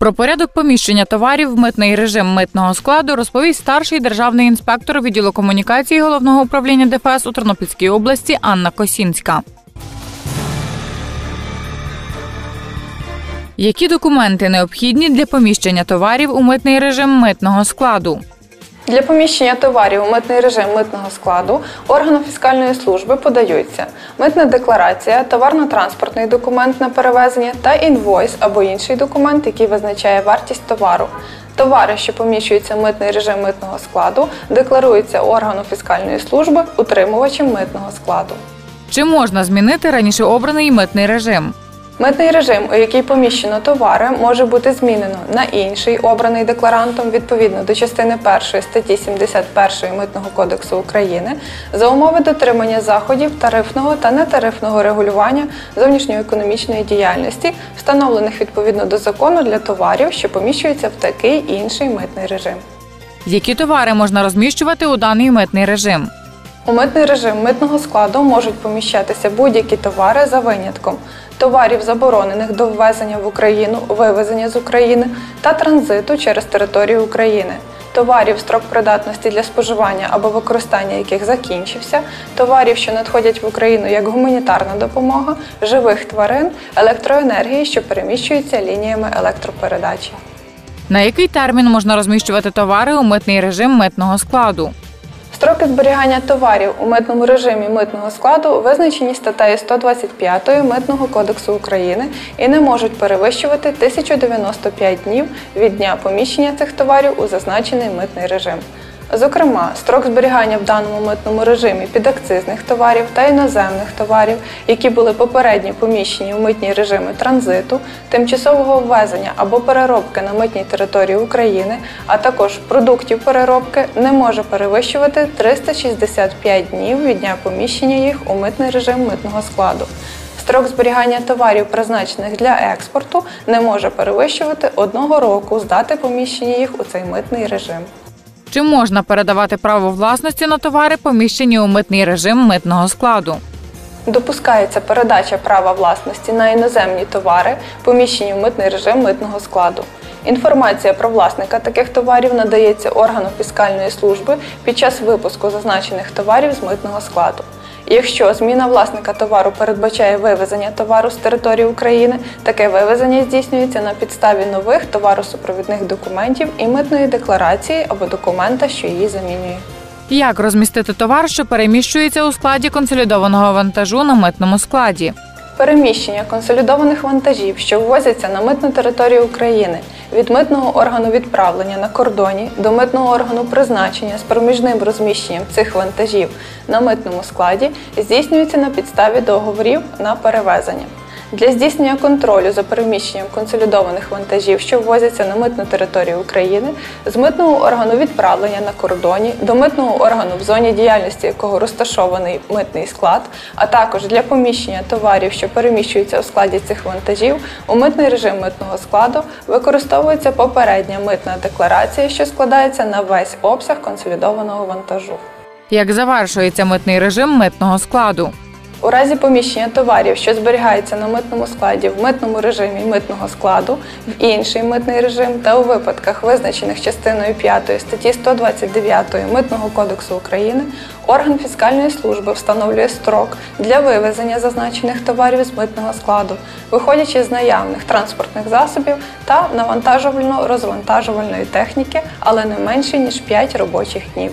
Про порядок поміщення товарів в митний режим митного складу розповість старший державний інспектор відділу комунікації головного управління ДФС у Тернопільській області Анна Косінська. Які документи необхідні для поміщення товарів у митний режим митного складу? Для поміщення товарів у митний режим митного складу органу фіскальної служби подаються митна декларація, товарно-транспортний документ на перевезення та інвойс або інший документ, який визначає вартість товару. Товари, що поміщуються в митний режим митного складу, декларуються органу фіскальної служби утримувачем митного складу. Чи можна змінити раніше обраний митний режим? Митний режим, у який поміщено товари, може бути змінено на інший, обраний декларантом відповідно до частини 1 статті 71 Митного кодексу України за умови дотримання заходів тарифного та нетарифного регулювання зовнішньоекономічної діяльності, встановлених відповідно до закону для товарів, що поміщуються в такий інший митний режим. Які товари можна розміщувати у даний митний режим? У митний режим митного складу можуть поміщатися будь-які товари за винятком товарів, заборонених до ввезення в Україну, вивезення з України та транзиту через територію України. Товарів строк придатності для споживання або використання яких закінчився, товарів, що надходять в Україну як гуманітарна допомога, живих тварин, електроенергії, що переміщуються лініями електропередачі. На який термін можна розміщувати товари у митний режим митного складу? Строки зберігання товарів у митному режимі митного складу визначені статтею 125 Митного кодексу України і не можуть перевищувати 1095 днів від дня поміщення цих товарів у зазначений митний режим. Зокрема, строк зберігання в даному митному режимі підакцизних товарів та іноземних товарів, які були попередньо поміщені у митні режими транзиту, тимчасового ввезення або переробки на митній території України, а також продуктів переробки, не може перевищувати 365 днів від дня поміщення їх у митний режим митного складу. Строк зберігання товарів, призначених для експорту, не може перевищувати одного року з дати поміщення їх у цей митний режим. Чи можна передавати право власності на товари, поміщені у митний режим митного складу? Допускається передача права власності на іноземні товари, поміщені в митний режим митного складу. Інформація про власника таких товарів надається органу фіскальної служби під час випуску зазначених товарів з митного складу. Якщо зміна власника товару передбачає вивезення товару з території України, таке вивезення здійснюється на підставі нових товаросупровідних документів і митної декларації або документа, що її замінює. Як розмістити товар, що переміщується у складі консолідованого вантажу на митному складі? Переміщення консолідованих вантажів, що ввозяться на митну територію України від митного органу відправлення на кордоні до митного органу призначення з проміжним розміщенням цих вантажів на митному складі здійснюється на підставі договорів на перевезення. Для здійснення контролю за переміщенням консолідованих вантажів, що ввозяться на митну територію України, з митного органу відправлення на кордоні до митного органу, в зоні діяльності якого розташований митний склад, а також для поміщення товарів, що переміщуються у складі цих вантажів, у митний режим митного складу використовується попередня митна декларація, що складається на весь обсяг консолідованого вантажу. Як завершується митний режим митного складу? У разі поміщення товарів, що зберігаються на митному складі в митному режимі митного складу, в інший митний режим та у випадках, визначених частиною 5 статті 129 Митного кодексу України, орган фіскальної служби встановлює строк для вивезення зазначених товарів з митного складу, виходячи з наявних транспортних засобів та навантажувально-розвантажувальної техніки, але не менше ніж 5 робочих днів.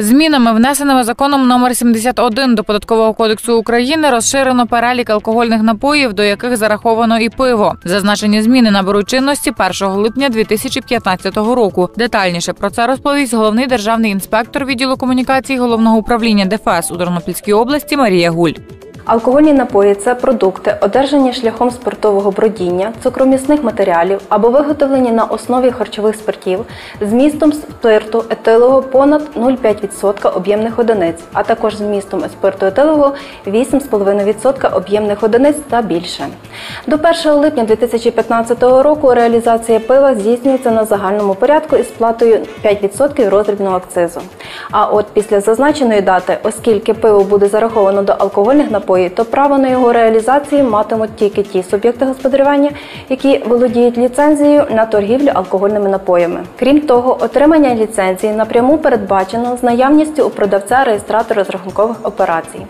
Змінами, внесеними законом номер 71 до податкового кодексу України, розширено перелік алкогольних напоїв, до яких зараховано і пиво. Зазначені зміни наберуть чинності 1 липня 2015 року. Детальніше про це розповість головний державний інспектор відділу комунікації головного управління ДФС у Тернопільській області Марія Гуль. Алкогольні напої це продукти, одержані шляхом спиртового бродіння, цукромісних матеріалів або виготовлені на основі харчових спиртів з містом спирту етилового понад 0,5% об'ємних одиниць, а також з містом спирту етилового 8,5% об'ємних одиниць та більше. До 1 липня 2015 року реалізація пива здійснюється на загальному порядку із сплатою 5% роздрібного акцизу. А от після зазначеної дати, оскільки пиво буде зараховано до алкогольних напоїв, то право на його реалізацію матимуть тільки ті суб'єкти господарювання, які володіють ліцензією на торгівлю алкогольними напоями. Крім того, отримання ліцензії напряму передбачено з наявністю у продавця реєстратора розрахункових операцій.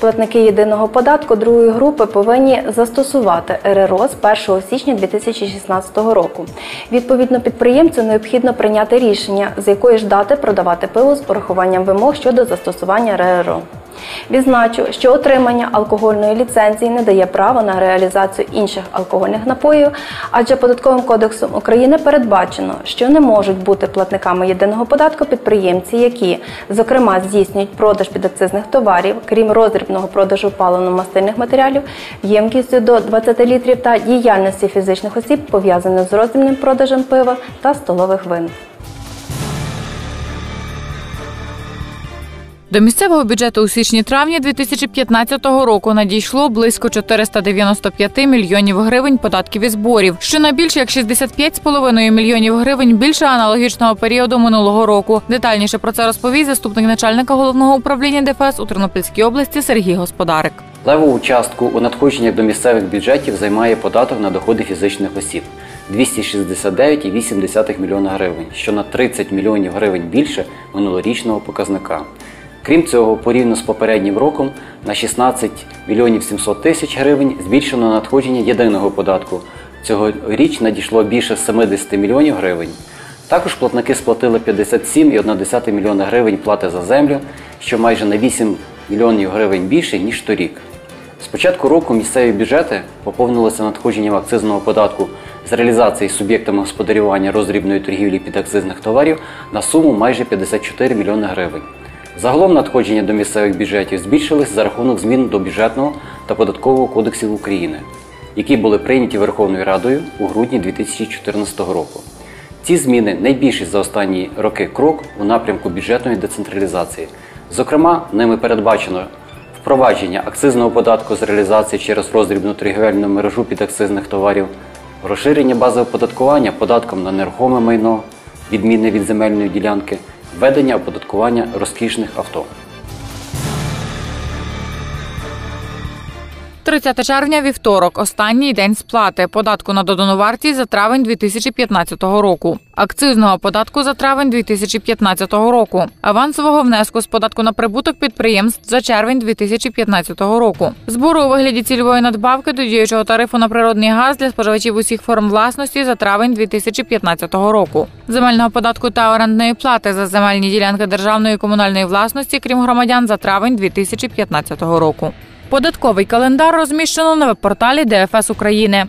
Платники єдиного податку другої групи повинні застосувати РРО з 1 січня 2016 року. Відповідно, підприємцю необхідно прийняти рішення, з якої ж дати продавати пиво з урахуванням вимог щодо застосування РРО. Відзначу, що отримання алкогольної ліцензії не дає права на реалізацію інших алкогольних напоїв, адже податковим кодексом України передбачено, що не можуть бути платниками єдиного податку підприємці, які, зокрема, здійснюють продаж підакцизних товарів, крім роздрібного продажу паливно-мастильних матеріалів, ємкістю до 20 літрів та діяльності фізичних осіб, пов'язаних з роздрібним продажем пива та столових вин. До місцевого бюджету у січні-травні 2015 року надійшло близько 495 мільйонів гривень податків і зборів, що на більше як 65,5 мільйонів гривень більше аналогічного періоду минулого року. Детальніше про це розповість заступник начальника головного управління ДФС у Тернопільській області Сергій Господарик. Левову частку у надходженнях до місцевих бюджетів займає податок на доходи фізичних осіб 269,8 мільйона гривень, що на 30 мільйонів гривень більше минулорічного показника. Крім цього, порівняно з попереднім роком на 16 мільйонів 700 тисяч гривень збільшено надходження єдиного податку. Цьогоріч надійшло більше 70 мільйонів гривень. Також платники сплатили 57,1 мільйона гривень плати за землю, що майже на 8 мільйонів гривень більше, ніж торік. З початку року місцеві бюджети поповнилися надходженням акцизного податку з реалізації суб'єктами господарювання роздрібної торгівлі підакцизних товарів на суму майже 54 мільйони гривень. Загалом надходження до місцевих бюджетів збільшились за рахунок змін до бюджетного та податкового кодексів України, які були прийняті Верховною Радою у грудні 2014 року. Ці зміни найбільший за останні роки крок у напрямку бюджетної децентралізації. Зокрема, ними передбачено впровадження акцизного податку з реалізації через роздрібну торгівельну мережу підакцизних товарів, розширення бази оподаткування податком на нерухоме майно, відмінне від земельної ділянки, введення оподаткування розкішних авто. 30 червня вівторок, останній день сплати. Податку на додану вартість за травень 2015 року, акцизного податку за травень 2015 року, авансового внеску з податку на прибуток підприємств за червень 2015 року, збору у вигляді цільової надбавки до діючого тарифу на природний газ для споживачів усіх форм власності за травень 2015 року, земельного податку та орендної плати за земельні ділянки державної і комунальної власності, крім громадян, за травень 2015 року. Податковий календар розміщено на веб-порталі ДФС України.